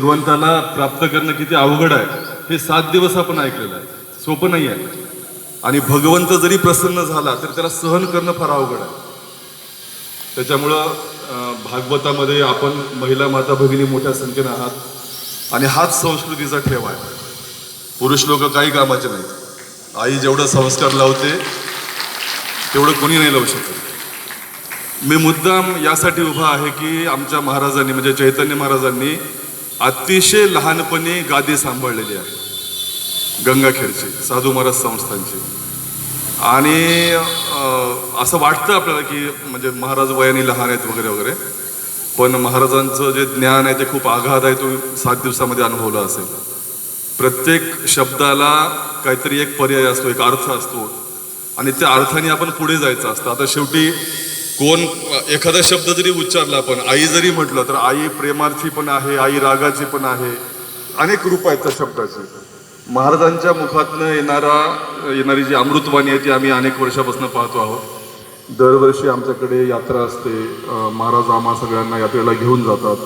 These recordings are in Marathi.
भगवंताला प्राप्त करणं किती अवघड आहे हे सात दिवस आपण ऐकलेलं आहे. सोपं नाही आहे. आणि भगवंत जरी प्रसन्न झाला तर त्याला सहन करणं फार अवघड आहे. त्याच्यामुळं भागवतामध्ये आपण महिला माता भगिनी मोठ्या संख्येनं आहात. आणि हाच संस्कृतीचा ठेवा आहे. पुरुष लोक काही कामाचे नाहीत. आई जेवढं संस्कार लावते तेवढं कोणी नाही लावू शकत. मी मुद्दाम यासाठी उभा आहे की आमच्या महाराजांनी म्हणजे चैतन्य महाराजांनी अतिशय लहानपणी गादी सांभाळलेली आहे. गंगाखेडची साधू महाराज संस्थांची. आणि असं वाटतं आपल्याला की म्हणजे महाराज वयाने लहान आहेत वगैरे वगैरे. पण महाराजांचं जे ज्ञान आहे ते खूप आघात आहे तो सात दिवसामध्ये अनुभवला असेल. प्रत्येक शब्दाला काहीतरी एक पर्याय असतो एक अर्थ असतो. आणि त्या अर्थाने आपण पुढे जायचं असतं. आता शेवटी कोण एखादा शब्द जरी उच्चारला आपण आई जरी म्हटलं तर आई प्रेमाची पण आहे आई रागाची पण आहे. अनेक रूप आहेत त्या शब्दाचे. महाराजांच्या मुखातनं येणारा येणारी जी अमृतवाणी आहे ती आम्ही अनेक वर्षापासून पाहतो आहोत. दरवर्षी आमच्याकडे यात्रा असते. महाराज आम्हा सगळ्यांना यात्रेला घेऊन जातात.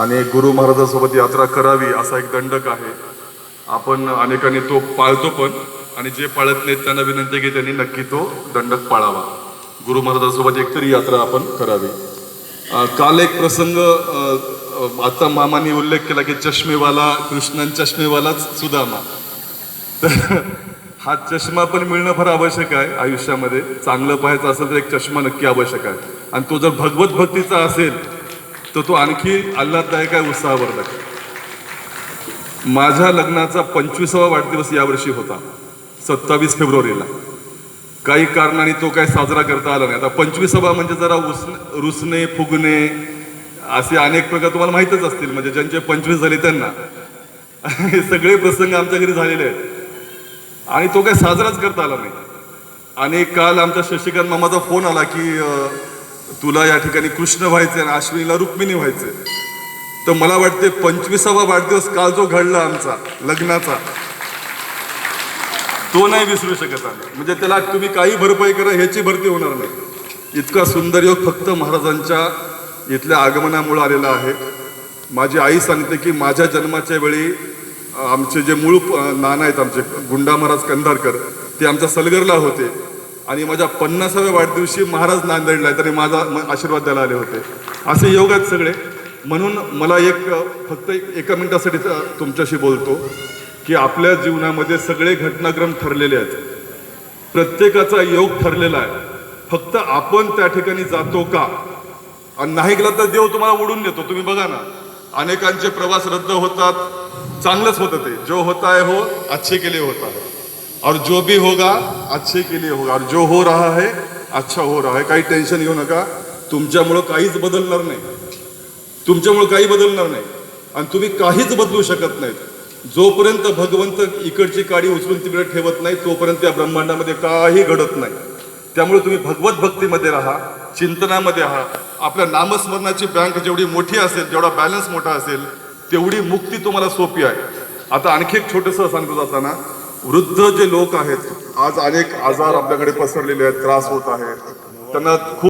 आणि गुरु महाराजांसोबत यात्रा करावी असा एक दंडक आहे. आपण अनेकांनी तो पाळतो पण आणि जे पाळत नाहीत त्यांना विनंती की त्यांनी नक्की तो दंडक पाळावा. गुरु महाराजांसोबत एकतरी यात्रा आपण करावी. काल एक प्रसंग आता मामाने उल्लेख केला की चष्मेवाला कृष्णन चष्मेवालाच सुदामा. तर हा चष्मा पण मिळणं फार आवश्यक आहे आयुष्यामध्ये. चांगलं पाहायचं असेल तर एक चष्मा नक्की आवश्यक आहे. आणि तो जर भगवत भक्तीचा असेल तर तो आणखी आल्हाददायक आहे उत्साहवर्धक. माझ्या लग्नाचा पंचवीसावा वाढदिवस यावर्षी होता सत्तावीस फेब्रुवारीला. काही कारणाने तो काय साजरा करता आला नाही. आता पंचवीसावा म्हणजे जरा उस रुसणे फुगणे असे अनेक प्रकार तुम्हाला माहीतच असतील. म्हणजे ज्यांचे पंचवीस झाले त्यांना. हे सगळे प्रसंग आमच्या घरी झालेले आहेत. आणि तो काय साजराच करता आला नाही. आणि काल आमच्या शशिकांत मामाचा फोन आला की तुला या ठिकाणी कृष्ण व्हायचे आणि अश्विनीला रुक्मिणी व्हायचे तर मला वाटते पंचवीसावा वाढदिवस काल जो घडला आमचा लग्नाचा तो नाही विसरू शकत आम्ही. म्हणजे त्याला तुम्ही काही भरपाई करा ह्याची भरती होणार नाही. इतका सुंदर योग फक्त महाराजांच्या इथल्या आगमनामुळे आलेला आहे. माझी आई सांगते की माझ्या जन्माच्या वेळी आमचे जे मूळ नाना आहेत आमचे गुंडा महाराज कंधारकर ते आमच्या सलगरला होते. आणि माझ्या पन्नासाव्या वाढदिवशी महाराज नांदेडला आहे तरी माझा आशीर्वाद द्यायला आले होते. असे योग आहेत सगळे. म्हणून मला एक फक्त एक- एका मिनिटासाठी तुमच्याशी बोलतो. की आपल्या जीवनामध्ये सगळे घटनाक्रम ठरलेले आहेत. प्रत्येकाचा योग ठरलेला आहे. फक्त आपण त्या ठिकाणी जातो का? आणि नाही गेला तर देव तुम्हाला ओढून देतो तुम्ही बघा ना. अनेकांचे प्रवास रद्द होतात. चांगलंच होतं ते. जो होता है हो अच्छे के लिए होता है. और जो भी होगा अच्छे के लिए होगा. और जो हो रहा है अच्छा हो रहा है. काही टेन्शन घेऊ नका. तुमच्यामुळं काहीच बदलणार नाही. तुमच्यामुळं काही बदलणार नाही. आणि तुम्ही काहीच बदलू शकत नाहीत. जोपर्यंत भगवंत इकडची काडी उचलून तिकडे ठेवत नाही तोपर्यंत या ब्रह्मांडामध्ये काही घडत नाही. त्यामुळे तुम्ही भगवत भक्तीमध्ये राहा चिंतनामध्ये राहा. आपल्या नामस्मरणाची बँक जेवढी मोठी असेल जेवढा बॅलन्स मोठा असेल तेवढी मुक्ती तुम्हाला सोपी आहे. आता आणखी एक छोटंसं सांगतो जाताना वृद्ध जे लोक आहेत आज अनेक आजार आपल्याकडे पसरलेले आहेत त्रास होत आहे त्यांना खूप